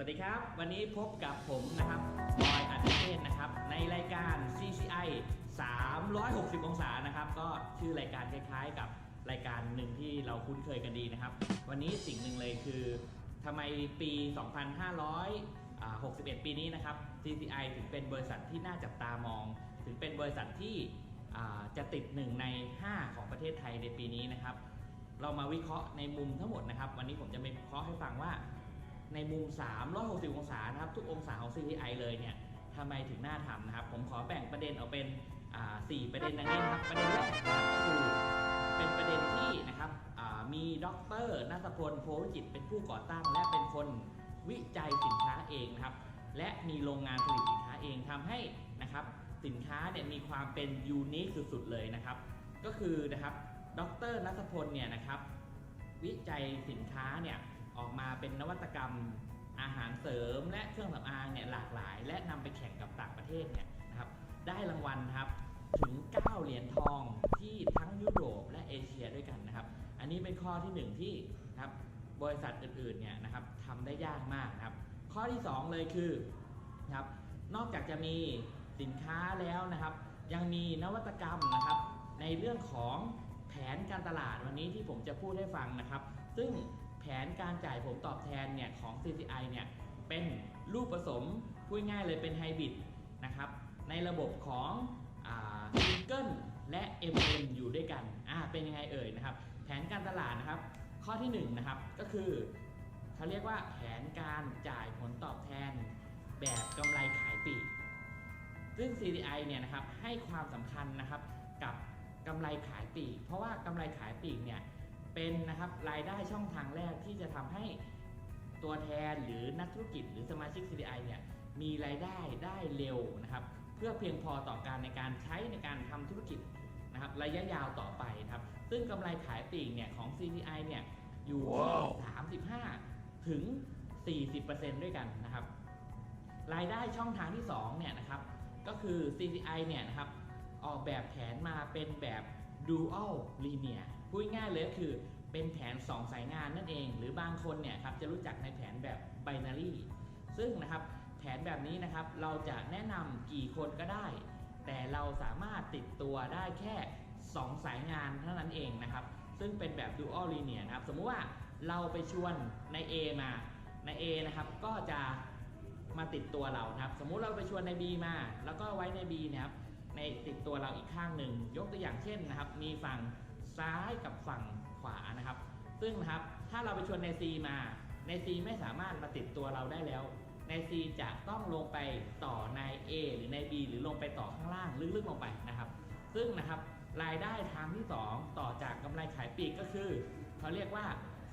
วัสดีครับ วันนี้พบกับผมนะครับบอยอัติเทศนะครับ ในรายการ CCI 360 องศานะครับ ก็ชื่อรายการคล้ายๆ กับรายการหนึ่งที่เราคุ้นเคยกันดีนะครับ วันนี้สิ่งหนึ่งเลยคือทำไมปี 2561 ปีนี้นะครับ CCI ถึงเป็นบริษัทที่น่าจับตามอง ถึงเป็นบริษัทที่จะติดหนึ่งใน 5 ของประเทศไทยในปีนี้นะครับ เรามาวิเคราะห์ในมุมทั้งหมดนะครับ วันนี้ผมจะมาวิเคราะห์ให้ฟังว่า ในมุม 360 องศานะครับ ทุกองศาของ CPI เลยเนี่ยทำไมถึงน่าทำนะครับ ผมขอแบ่งประเด็นออกเป็นอ่าสี่ประเด็นดังนี้นะครับ ประเด็นแรกนะครับก็คือเป็นประเด็นที่นะครับมีดรนัทพลโพวิจิตเป็นผู้ก่อตั้ง และเป็นคนวิจัยสินค้าเองนะครับ และมีโรงงานผลิตสินค้าเองทำให้นะครับสินค้าเนี่ยมีความเป็นยูนิคสุดๆเลยนะครับ ก็คือนะครับดรนัทพลเนี่ยนะครับวิจัยสินค้าเนี่ย ออกมาเป็นนวัตกรรมอาหารเสริมและเครื่องสำอางเนี่ยหลากหลาย และนำไปแข่งกับต่างประเทศเนี่ยนะครับได้รางวัลครับถึง 9 เหรียญทองที่ทั้งยุโรปและเอเชียด้วยกันนะครับ อันนี้เป็นข้อที่หนึ่งที่นะครับบริษัทอื่นๆเนี่ยนะครับทำได้ยากมากนะครับ ข้อที่สองเลยคือนะครับนอกจากจะมีสินค้าแล้วนะครับ ยังมีนวัตกรรมนะครับ ในเรื่องของแผนการตลาดวันนี้ที่ผมจะพูดให้ฟังนะครับ ซึ่ง นการจ่ายผลตอบแทนเนี่ยของ CCI เนี่ยเป็นรูปผสมพูดง่ายเลยเป็นไฮบริดนะครับในระบบของซิงเกิลและ MM อยู่ด้วยกันอ่าเป็นยังไงเอ่ยนะครับ แผนการตลาดนะครับ ข้อที่1นงนะครับก็คือเขาเรียกว่าแผนการจ่ายผลตอบแทนแบบกำไรขายปีกซึ่ง CDI เนี่ยนะครับให้ความสำคัญนะครับกับกำไรขายปีกเพราะว่ากำไรขายปีกเนี่ย เป็นนะครับรายได้ช่องทางแรกที่จะทำให้ตัวแทนหรือนักธุรกิจหรือสมาชิก CDI เนี่ยมีรายได้ได้เร็วนะครับ เพื่อเพียงพอต่อการในการใช้ในการทำธุรกิจนะครับระยะยาวต่อไปนะครับ ซึ่งกำไรขายปลีกเนี่ยของ CDI เนี่ยอยู่ที่35 ถึง 40%ด้วยกันนะครับ รายได้ช่องทางที่2เนี่ยนะครับก็คือ CCI เนี่ยนะครับออกแบบแผนมาเป็นแบบ dual linear พูดง่ายเลยก็คือเป็นแผน 2 สายงานนั่นเอง หรือบางคนเนี่ยครับจะรู้จักในแผนแบบ binary ซึ่งนะครับแผนแบบนี้นะครับเราจะแนะนำกี่คนก็ได้ แต่เราสามารถติดตัวได้แค่ 2 สายงานเท่านั้นเองนะครับ ซึ่งเป็นแบบ dual linear นะครับ สมมุติว่าเราไปชวนใน A มาใน A นะครับก็จะมาติดตัวเรานะครับ สมมุติเราไปชวนใน B มา แล้วก็ไว้ใน B นะครับในติดตัวเราอีกข้างหนึ่งยกตัวอย่างเช่นนะครับ มีฝั่ง ซ้ายกับฝั่งขวานะครับ ซึ่งนะครับถ้าเราไปชวนใน C มาใน C ไม่สามารถมาติดตัวเราได้แล้ว ใน C จะต้องลงไปต่อใน A หรือใน B หรือลงไปต่อข้างล่างลึกๆลงไปนะครับ ซึ่งนะครับรายได้ทางที่ 2 ต่อจากกำไรขายปีกก็คือเขาเรียกว่า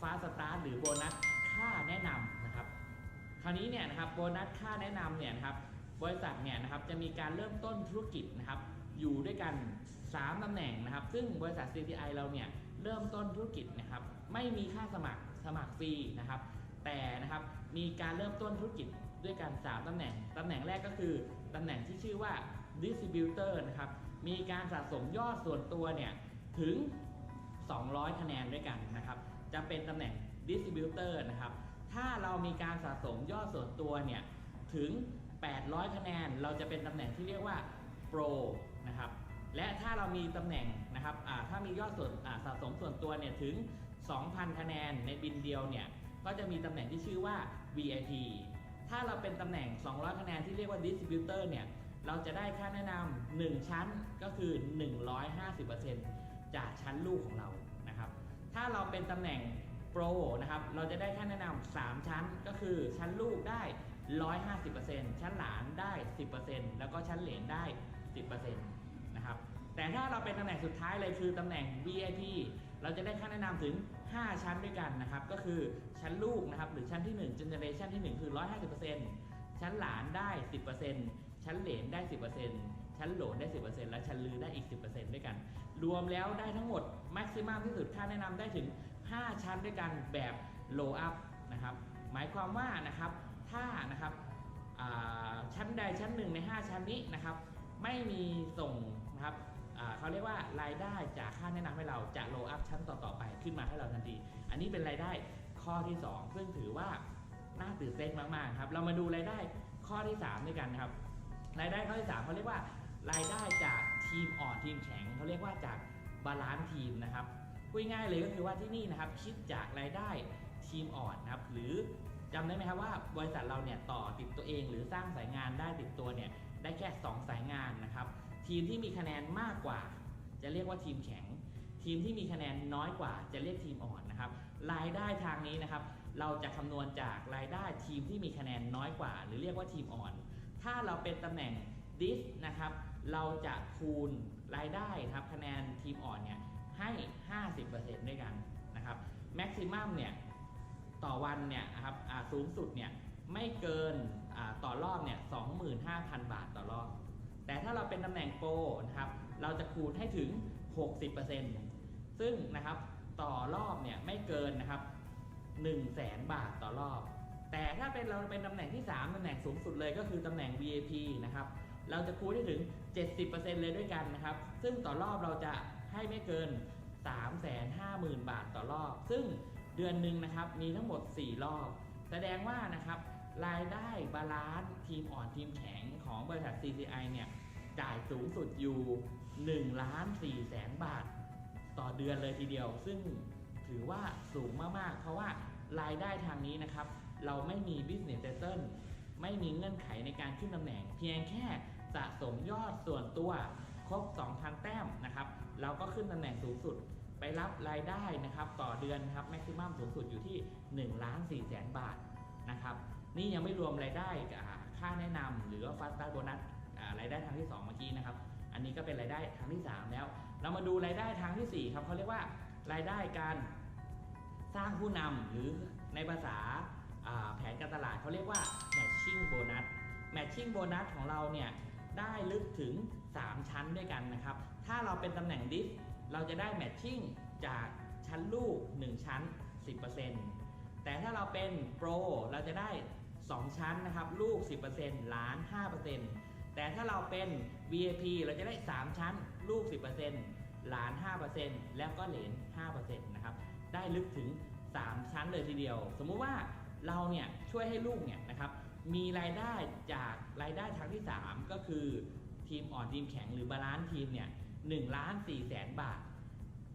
ฟาสตาร์หรือโบนัสค่าแนะนำนะครับ คราวนี้เนี่ยนะครับโบนัสค่าแนะนำเนี่ยนะครับบริษัทเนี่ยนะครับจะมีการเริ่มต้นธุรกิจนะครับอยู่ด้วยกัน 3ตำแหน่งนะครับ ซึ่งบริษัท CTI เราเนี่ยเริ่มต้นธุรกิจนะครับไม่มีค่าสมัครสมัครฟรีนะครับ แต่นะครับมีการเริ่มต้นธุรกิจด้วยกัน 3ตำแหน่งตำแหน่งแรกก็คือตำแหน่งที่ชื่อว่า distributor นะครับมีการสะสมยอดส่วนตัวเนี่ยถึง 200 คะแนนด้วยกันนะครับ จะเป็นตำแหน่ง distributor นะครับ ถ้าเรามีการสะสมยอดส่วนตัวเนี่ยถึง 800 คะแนน เราจะเป็นตำแหน่งที่เรียกว่า pro นะครับ และถ้าเรามีตำแหน่งนะครับถ้ามียอดส่วนสะสมส่วนตัวเนี่ยถึง 2,000 คะแนนในบินเดียวเนี่ยก็จะมีตำแหน่งที่ชื่อว่า VIP ถ้าเราเป็นตำแหน่ง 200 คะแนนที่เรียกว่า distributor เนี่ยเราจะได้ค่าแนะนำ1ชั้นก็คือ 150%จากชั้นลูกของเรานะครับ ถ้าเราเป็นตำแหน่งโปรนะครับเราจะได้ค่าแนะนำ3ชั้นก็คือชั้นลูกได้ 150%ชั้นหลานได้ 10%แล้วก็ชั้นเหลนได้ 10%นะครับ แต่ถ้าเราเป็นตำแหน่งสุดท้ายเลยคือตำแหน่ง VIP เราจะได้ค่าแนะนำถึง 5 ชั้นด้วยกันนะครับ ก็คือชั้นลูกนะครับ หรือชั้นที่1 generation ที่ 1 คือ 150%ชั้นหลานได้ 10%ชั้นเหลนได้ 10%ชั้นโหลนได้ 10%และชั้นลือได้อีก 10%ด้วยกัน รวมแล้วได้ทั้งหมด maximum ที่สุดค่าแนะนำได้ถึง 5 ชั้นด้วยกันแบบ low up นะครับหมายความว่านะครับถ้านะครับชั้นใดชั้นหนึ่งใน 5 ชั้นนี้นะครับไม่มีส่งนะครับ เขาเรียกว่ารายได้จากค่าแนะนำให้เราจะ low up ชั้นต่อๆไปขึ้นมาให้เราทันที อันนี้เป็นรายได้ข้อที่ 2 ซึ่งถือว่าน่าตื่นเต้นมากๆครับ เรามาดูรายได้ข้อที่ 3 ด้วยกันนะครับ รายได้ข้อที่ 3เขาเรียกว่ารายได้จากทีมอ่อนทีมแข็งเขาเรียกว่าจากบาลานซ์ทีมนะครับพูดง่ายเลยก็คือว่าที่นี่นะครับคิดจากรายได้ทีมอ่อนนะครับหรือจำได้ไหมครับว่าบริษัทเราเนี่ยต่อติดตัวเองหรือสร้างสายงานได้ติดตัวเนี่ยได้แค่ 2 สายงานนะครับ ทีมที่มีคะแนนมากกว่า จะเรียกว่าทีมแข็ง ทีมที่มีคะแนนน้อยกว่า จะเรียกทีมอ่อนนะครับ รายได้ทางนี้นะครับ เราจะคำนวณจากรายได้ทีมที่มีคะแนนน้อยกว่า หรือเรียกว่าทีมอ่อน ถ้าเราเป็นตำแหน่ง dis นะครับ เราจะคูณรายได้ครับคะแนนทีมอ่อนเนี่ยให้ 50%ด้วยกันนะครับ maximum เนี่ยต่อวันเนี่ยนะครับสูงสุดเนี่ยไม่เกินต่อรอบเนี่ย25,000 บาทต่อรอบ แต่ถ้าเราเป็นตำแหน่งโปรนะครับ เราจะคูณให้ถึง 60%ซึ่งนะครับต่อรอบเนี่ยไม่เกินนะครับ1 0 0 0 0แสนบาทต่อรอบ แต่ถ้าเป็นเราเป็นตำแหน่งที่ 3ตำแหน่งสูงสุดเลยก็คือตำแหน่ง VIP นะครับ เราจะคูณได้ถึง 70%เลยด้วยกันนะครับ ซึ่งต่อรอบเราจะให้ไม่เกิน 350,000 บาทต่อรอบ ซึ่งเดือนหนึ่งนะครับมีทั้งหมด 4 รอบ แสดงว่านะครับ รายได้บาลานซ์ทีมอ่อนทีมแข็งของบริษัท CCI เนี่ยจ่ายสูงสุดอยู่1ล้าน4แสนบาท ต่อเดือนเลยทีเดียว ซึ่งถือว่าสูงมากๆ เพราะว่ารายได้ทางนี้นะครับ เราไม่มี business settle ไม่มีเงื่อนไขในการขึ้นตำแหน่ง เพียงแค่สะสมยอดส่วนตัวครบ 2,000 แต้มนะครับ เราก็ขึ้นตำแหน่งสูงสุดไปรับรายได้นะครับต่อเดือนครับ maximum สูงสุดอยู่ที่1ล้าน4แสนบาทนะครับ นี่ยังไม่รวมรายได้ค่าแนะนำหรือว่า fast start bonus อ่ารายได้ทางที่ 2 เมื่อกี้นะครับ อันนี้ก็เป็นรายได้ทางที่ 3 แล้ว เรามาดูรายได้ทางทีสี่4 ครับเขาเรียกว่ารายได้การสร้างผู้นำหรือในภาษาแผนการตลาดเขาเรียกว่า matching bonus matching bonus ของเราเนี่ยได้ลึกถึง 3 ชั้นด้วยกันนะครับ ถ้าเราเป็นตำแหน่ง diff เราจะได้ matching จากชั้นลูก 1 ชั้น 10%แต่ถ้าเราเป็น pro เราจะได้ 2 ชั้นนะครับ ลูก 10%ล้าน 5%แต่ถ้าเราเป็น VIP เราจะได้ 3 ชั้น ลูก 10%หลาน 5%แล้วก็เหรน5%นะครับ ได้ลึกถึง 3 ชั้นเลยทีเดียว สมมุติว่าเราเนี่ยช่วยให้ลูกเนี่ยนะครับ มีรายได้จากรายได้ทางที่ 3 ก็คือทีมอ่อนทีมแข็งหรือบาลานซ์ทีมเนี่ย1ล้าน4แสนบาท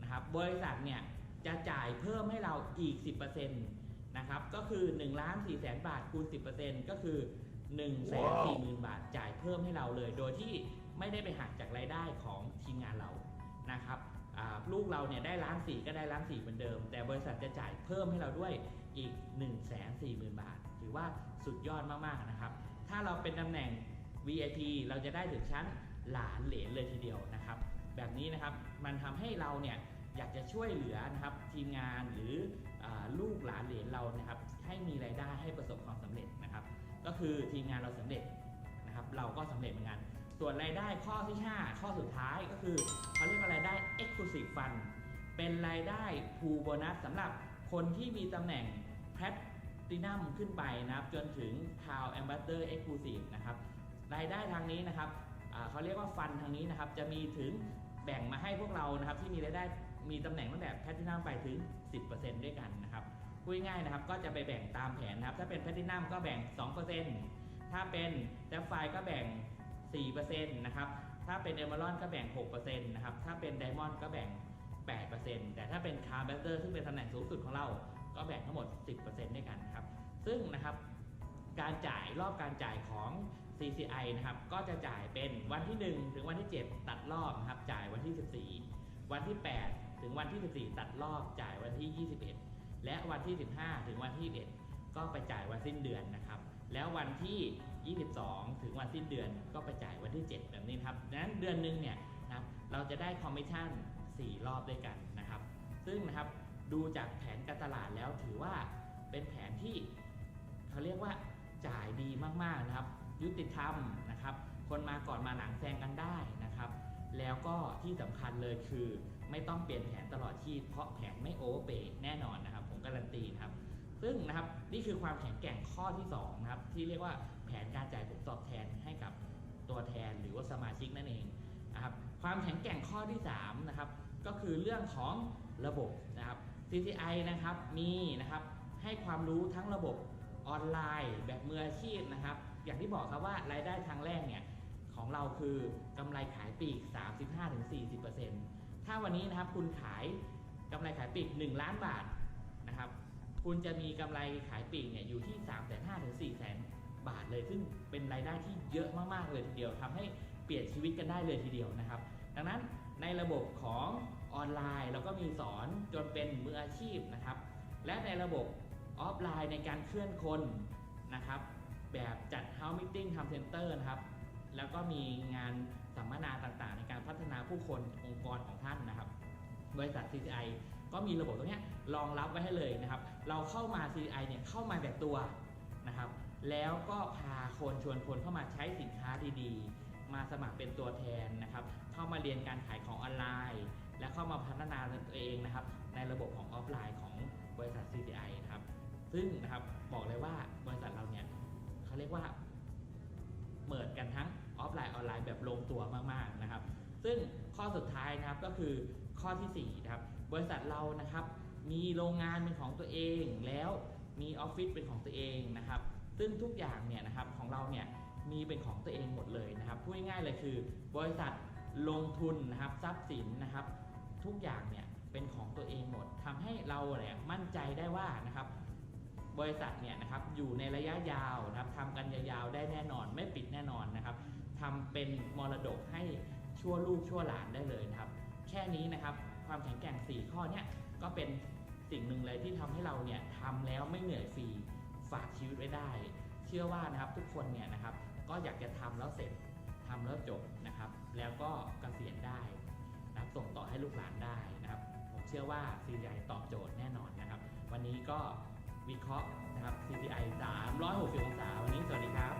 นะครับ บริษัทเนี่ยจะจ่ายเพิ่มให้เราอีก 10% นะครับก็คือ1ล้าน4แสนบาทคูณ 10%ก็คือ1 4 0 0 0 0บาทจ่ายเพิ่มให้เราเลย โดยที่ไม่ได้ไปหักจากรายได้ของทีมงานเรานะครับลูกเราเนี่ยได้ล้านสี่ก็ได้ล้านสี่เหมือนเดิม แต่บริษัทจะจ่ายเพิ่มให้เราด้วยอีก 1 4 0 0 0 0 บาท ถือว่าสุดยอดมากๆนะครับ ถ้าเราเป็นตำแหน่ง VIP เราจะได้ถึงชั้นหลานเหลนเลยทีเดียวนะครับ แบบนี้นะครับมันทำให้เราเนี่ย อยากจะช่วยเหลือนะครับทีมงานหรืออลูกหลานเหลนเรานะครับให้มีรายได้ให้ประสบความสำเร็จนะครับ ก็คือทีมงานเราสำเร็จนะครับ เราก็สำเร็จเหมือนกัน ส่วนรายได้ข้อที่ 5 ข้อสุดท้ายก็คือเขาเรียกว่ารายได้ Exclusive Fund เป็นรายได้พูโบนัสสำหรับคนที่มีตำแหน่ง Platinum ขึ้นไปนะครับจนถึง Cloud Ambassador Exclusive นะครับรายได้ทางนี้นะครับเขาเรียกว่าฟันทางนี้นะครับจะมีถึงแบ่งมาให้พวกเรานะครับที่มีรายได้ มีตำแหน่งตั้งแต่ Platinum ไปถึง 10%ด้วยกันนะครับพูดง่ายนะครับก็จะไปแบ่งตามแผนนะครับ ถ้าเป็นแพลตินัมก็แบ่ง 2%ถ้าเป็นแซฟไฟก็แบ่ง 4%นะครับถ้าเป็นเอเมอรอนก็แบ่ง 6%นะครับถ้าเป็นไดมอนด์ก็แบ่ง 8%แต่ถ้าเป็นคาร์แบเตอร์ซึ่งเป็นตำแหน่งสูงสุดของเราก็แบ่งทั้งหมด 10%ด้วยกันครับ ซึ่งนะครับการจ่ายรอบการจ่ายของ CCI นะครับก็จะจ่ายเป็นวันที่ 1 ถึงวันที่ 7 ตัดรอบนะครับจ่ายวันที่ 14 วันที่ 8 ถึงวันที่ 14 ตัดรอบจ่ายวันที่ 21 และวันที่ 15 ถึงวันที่11ก็ไปจ่ายวันสิ้นเดือนนะครับ แล้ววันที่ 22 ถึงวันสิ้นเดือนก็ไปจ่ายวันที่ 7 แบบนี้ครับดังนั้นเดือนหนึงเนี่ยนะครับเราจะได้คอมมิชชั่น 4 รอบด้วยกันนะครับ ซึ่งนะครับดูจากแผนการตลาดแล้วถือว่าเป็นแผนที่เขาเรียกว่าจ่ายดีมากๆนะครับ ยุติธรรมนะครับ คนมาก่อนมาหลังแซงกันได้นะครับ แล้วก็ที่สำคัญเลยคือ ไม่ต้องเปลี่ยนแผนตลอดชีพเพราะแผนไม่โอเวอร์เปแน่นอนนะครับ ผมการันตีนะครับ ซึ่งนะครับนี่คือความแข็งแกร่งข้อที่2นะครับที่เรียกว่าแผนการจ่ายผลตอบแทนให้กับตัวแทนหรือว่าสมาชิกนั่นเองนะครับความแข็งแกร่งข้อที่3นะครับก็คือเรื่องของระบบนะครับ CCI นะครับมีนะครับให้ความรู้ทั้งระบบออนไลน์แบบมืออาชีพนะครับ อย่างที่บอกครับว่ารายได้ทางแรกเนี่ยของเราคือกำไรขายปีก 35-40%ถ้ ถ้าวันนี้นะครับคุณขายกำไรขายปลีก1ล้านบาทนะครับคุณจะมีกำไรขายปลีกเนี่ยอยู่ที่3 5 0 0 0ถึง4 0 0 0 0บาทเลยซึ่งเป็นรายได้ที่เยอะมากๆเลยทีเดียวทำให้เปลี่ยนชีวิตกันได้เลยทีเดียวนะครับ ดังนั้นในระบบของออนไลน์เราก็มีสอนจนเป็นมืออาชีพนะครับ และในระบบออฟไลน์ในการเคลื่อนคนนะครับ แบบจัด House Meeting ทำเซ็นเตอร์นะครับ แล้วก็มีงานสัมมนาต่างๆ ในการพัฒนาผู้คนองค์กรของท่านนะครับ บริษัท CCI ก็มีระบบตรงนี้รองรับไว้ให้เลยนะครับ เราเข้ามา CCI เนี่ยเข้ามาแบบตัวนะครับ แล้วก็พาคนชวนคนเข้ามาใช้สินค้าดีๆ มาสมัครเป็นตัวแทนนะครับ เข้ามาเรียนการขายของออนไลน์ และเข้ามาพัฒนาตัวเองนะครับ ในระบบของออฟไลน์ของบริษัท CCI นะครับ ซึ่งนะครับบอกเลยว่าบริษัทเราเนี่ยเขาเรียกว่าเมิดกัน แบบลงตัวมากๆนะครับ ซึ่งข้อสุดท้ายนะครับก็คือข้อทีสี่4นะครับบริษัทเรานะครับ มีโรงงานเป็นของตัวเองแล้วมีออฟฟิศเป็นของตัวเองนะครับ ซึ่งทุกอย่างเนี่ยนะครับของเราเนี่ยมีเป็นของตัวเองหมดเลยนะครับพูดง่ายๆเลยคือ บริษัทลงทุนนะครับทรัพย์สินนะครับ ทุกอย่างเนี่ยเป็นของตัวเองหมดทำให้เราเนี่ยมั่นใจได้ว่านะครับบริษัทเนี่ยนะครับอยู่ในระยะยาวนะครับทำกันยาวๆได้แน่นอนไม่ปิดแน่นอนนะครับ ทำเป็นมรดกให้ชั่วลูกชั่วหลานได้เลยนะครับ แค่นี้นะครับ ความแข็งแกร่ง 4 ข้อเนี่ยก็เป็นสิ่งหนึ่งเลยที่ทำให้เราเนี่ยทำแล้วไม่เหนื่อยฟรีฝากชีวิตไว้ได้ เชื่อว่านะครับทุกคนเนี่ยนะครับ ก็อยากจะทำแล้วเสร็จทำแล้วจบนะครับ แล้วก็เกษียณได้นะครับส่งต่อให้ลูกหลานได้นะครับ ผมเชื่อว่า CCI ตอบโจทย์แน่นอนนะครับ วันนี้ก็วิเคราะห์นะครับ CCI 360 องศาวันนี้สวัสดีครับ